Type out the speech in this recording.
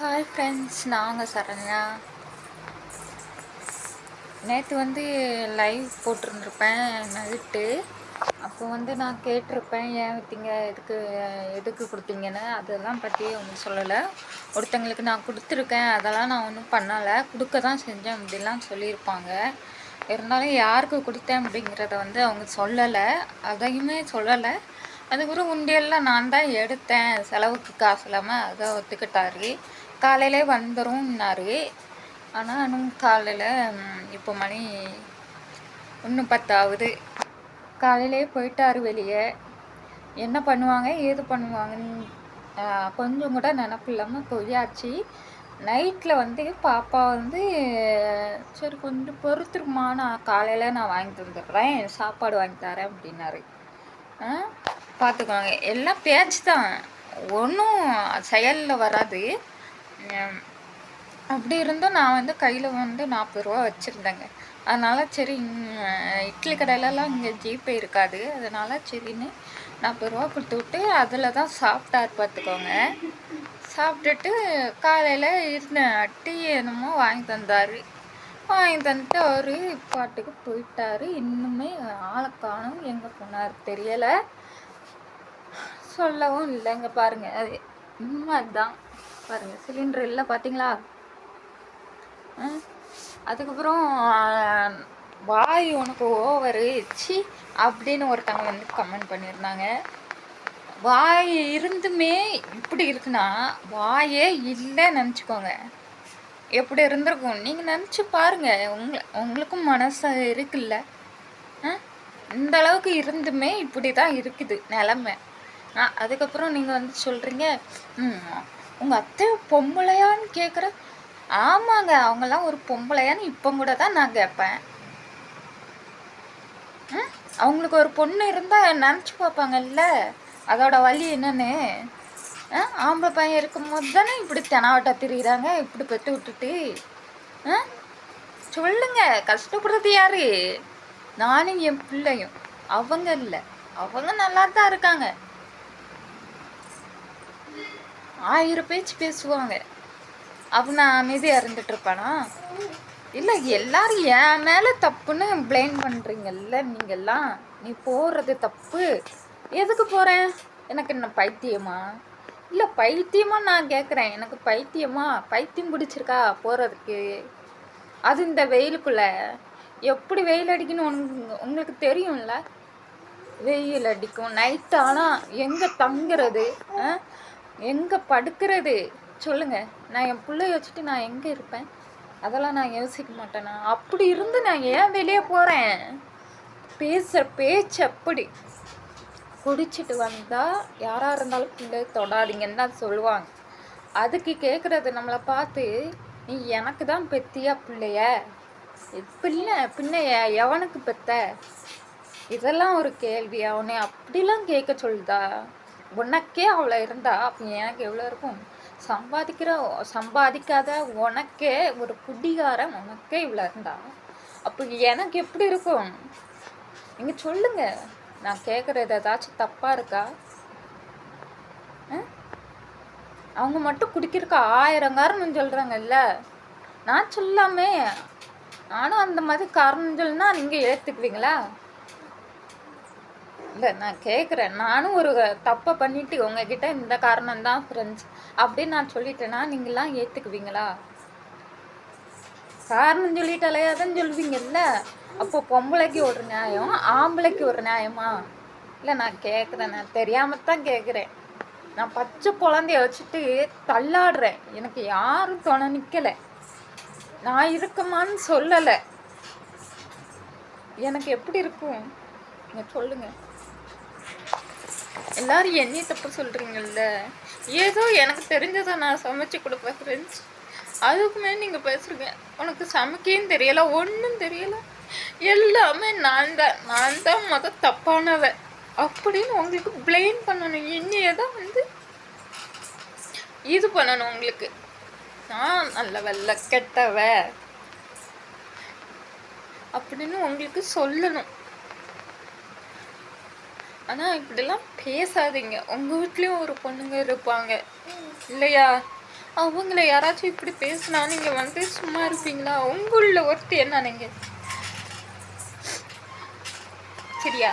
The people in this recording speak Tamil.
ஹாய் ஃப்ரெண்ட்ஸ் நாங்கள் சரண்யா. நேற்று வந்து லைவ் போட்டிருந்துருப்பேன் நைட்டு. அப்போ வந்து நான் கேட்டிருப்பேன் ஏன் விட்டீங்க? எதுக்கு எதுக்கு கொடுத்தீங்கன்னு? அதெல்லாம் பற்றி ஒன்றும் சொல்லலை. ஒருத்தங்களுக்கு நான் கொடுத்துருக்கேன் அதெல்லாம் நான் ஒன்றும் பண்ணலை. கொடுக்க தான் செஞ்சேன் அப்படிலாம் சொல்லியிருப்பாங்க. இருந்தாலும் யாருக்கு கொடுத்தேன் அப்படிங்கிறத வந்து அவங்க சொல்லலை. அதையுமே சொல்லலை. அதுக்கப்புறம் உண்டியலில் நான் தான் எடுத்தேன். செலவுக்கு காசு இல்லாமல் அதை ஒத்துக்கிட்டாரு. காலையிலே வந்துரும்னாரு. ஆனால் இன்னும் காலையில் இப்போ மணி ஒன்று பத்தாவது. காலையிலே போயிட்டாரு வெளியே. என்ன பண்ணுவாங்க ஏது பண்ணுவாங்கன்னு கொஞ்சம் கூட நினப்பு இல்லாமல் போயாச்சு. நைட்டில் வந்து பாப்பா வந்து சரி கொஞ்சம் பொறுத்துருமா நான் காலையில் நான் வாங்கி தந்துடுறேன் சாப்பாடு வாங்கி தரேன் அப்படின்னாரு. பார்த்துக்குவாங்க பார்த்துக்கோங்க எல்லாம் பேச்சு தான் ஒன்றும் செயலில் வராது. அப்படி இருந்தும் நான் வந்து கையில் வந்து நாற்பது ரூபா வச்சுருந்தேங்க. அதனால் சரி இட்லி கடையிலலாம் இங்கே ஜிபே இருக்காது. அதனால் சரின்னு நாற்பது ரூபா கொடுத்து விட்டு அதில் தான் சாப்பிட்டாரு பார்த்துக்கோங்க. சாப்பிட்டுட்டு காலையில் இருந்த டீ என்னமோ வாங்கி தந்தார். வாங்கி தந்துட்டு அவர் பாட்டுக்கு போயிட்டாரு. இன்னுமே ஆளை காணும் எங்கே போனார் தெரியலை. சொல்லவும் இல்லைங்க பாருங்கள் அது உண்மை தான் பாருங்க சிலிண்டர் இல்லை பார்த்தீங்களா ஆ? அதுக்கப்புறம் வாய் உனக்கு ஓவரு சி அப்படின்னு ஒருத்தவங்க வந்து கமெண்ட் பண்ணியிருந்தாங்க. வாய் இருந்துமே இப்படி இருக்குன்னா வாயே இல்லைன்னு நினச்சிக்கோங்க. எப்படி இருந்திருக்கும்? நீங்கள் நினச்சி பாருங்கள் உங்களை உங்களுக்கும் மனசு இருக்குல்ல. ஆ? இந்த அளவுக்கு இருந்துமே இப்படி தான் இருக்குது நிலமை. ஆ அதுக்கப்புறம் நீங்கள் வந்து சொல்கிறீங்க ம் உங்கள் அத்தை பொம்பளையான்னு கேட்குற ஆமாங்க அவங்கெல்லாம் ஒரு பொம்பளையான்னு இப்போ கூட தான் நான் கேட்பேன் அவங்களுக்கு ஒரு பொண்ணு இருந்தால் நினச்சி பார்ப்பாங்கல்ல அதோட வழி என்னன்னு. ஆ? ஆம்பளை பையன் இருக்கும்போது தானே இப்படி தெனாவட்டா திரியிறாங்க இப்படி பெற்று விட்டுட்டு. சொல்லுங்க கஷ்டப்படுறது யாரு? நானும் என் பிள்ளையும். அவங்க இல்லை அவங்க நல்லா தான் இருக்காங்க. ஆயிரம் பேச்சு பேசுவாங்க. அப்போ நான் அமைதியாக இருந்துட்டுருப்பானா இல்லை எல்லாரும் என் மேலே தப்புன்னு பிளேம் பண்ணுறீங்கல்ல நீங்கள்லாம் நீ போகிறது தப்பு. எதுக்கு போகிறேன் எனக்கு என்ன பைத்தியமா? இல்லை பைத்தியமாக நான் கேட்குறேன் எனக்கு பைத்தியமா? பைத்தியம் பிடிச்சிருக்கா போகிறதுக்கு அது இந்த வெயிலுக்குள்ளே. எப்படி வெயில் அடிக்கணும் உங்களுக்கு தெரியும்ல? வெயில் அடிக்கும். நைட் ஆனால் எங்கே தங்குறது? எங்கே படுக்கிறது? சொல்லுங்கள் நான் என் பிள்ளைய வச்சுட்டு நான் எங்கே இருப்பேன்? அதெல்லாம் நான் யோசிக்க மாட்டேனா அப்படி இருந்து நான் ஏன் வெளியே போகிறேன் பேசுகிற பேச்சு அப்படி. குடிச்சிட்டு வந்தால் யாராக இருந்தாலும் பிள்ளை தொடாதீங்கன்னு தான் சொல்லுவாங்க. அதுக்கு கேட்குறது நம்மளை பார்த்து நீ எனக்கு தான் பெத்தியா பிள்ளைய? பிள்ளை பின்ன எ- எவனுக்கு பெத்த? இதெல்லாம் ஒரு கேள்வி. அவனை அப்படிலாம் கேட்க சொல்லுதா? உனக்கே அவ்வளோ இருந்தா அப்போ எனக்கு எவ்வளோ இருக்கும்? சம்பாதிக்கிற சம்பாதிக்காத உனக்கே ஒரு குடிகாரன் உனக்கே இவ்வளோ இருந்தா? அப்போ எனக்கு எப்படி இருக்கும்? நீங்கள் சொல்லுங்க. நான் கேட்குறது ஏதாச்சும் தப்பாக இருக்கா? ஆ? அவங்க மட்டும் குடிக்கிறக்க ஆயிரம் காரணம் சொல்கிறாங்கல்ல நான் சொல்லாமே. நானும் அந்த மாதிரி காரணம் சொல்லுன்னா நீங்கள் ஏற்றுக்குவீங்களா இல்லை நான் கேட்குறேன் நானும் ஒரு தப்பை பண்ணிட்டு உங்ககிட்ட இந்த காரணம் தான் ஃப்ரெண்ட்ஸ் அப்படின்னு நான் சொல்லிட்டேன்னா நீங்களாம் ஏற்றுக்குவீங்களா காரணம் சொல்லிட்டு அலையாதன்னு சொல்லுவீங்கல்ல? அப்போ பொம்பளைக்கு ஒரு நியாயம் ஆம்பளைக்கு ஒரு நியாயமா? இல்லை நான் கேட்குறேன் நான் தெரியாமல் தான் கேட்குறேன் நான் பச்சை குழந்தைய வச்சுட்டு தள்ளாடுறேன். எனக்கு யாரும் துணை நிற்கலை நான் இருக்குமான்னு சொல்லலை. எனக்கு எப்படி இருக்கும்? நீங்கள் சொல்லுங்கள் எல்லாரும் என்னைய தப்பு சொல்கிறீங்கல்ல ஏதோ எனக்கு தெரிஞ்சதை நான் சமைச்சு கொடுப்பேன் ஃப்ரெண்ட்ஸ் அதுக்குமே நீங்கள் பேசுறீங்க. உனக்கு சமைக்கவும் தெரியல ஒன்றும் தெரியல. எல்லாமே நான் தான். நான் தான் மொத தப்பானவன். அப்படின்னு உங்களுக்கு பிளேம் பண்ணணும். என்னையே தான் வந்து இது பண்ணணும் உங்களுக்கு. நான் நல்லவல்ல கெட்டவ அப்படின்னு உங்களுக்கு சொல்லணும். ஆனால் இப்படிலாம் பேசாதீங்க. உங்கள் வீட்லேயும் ஒரு பொண்ணுங்க இருப்பாங்க. இல்லையா? அவங்கள யாராச்சும் இப்படி பேசினா நீங்க வந்து சும்மா இருப்பீங்களா? உங்களுள்ள ஒருத்தி என்ன நீங்க? சரியா?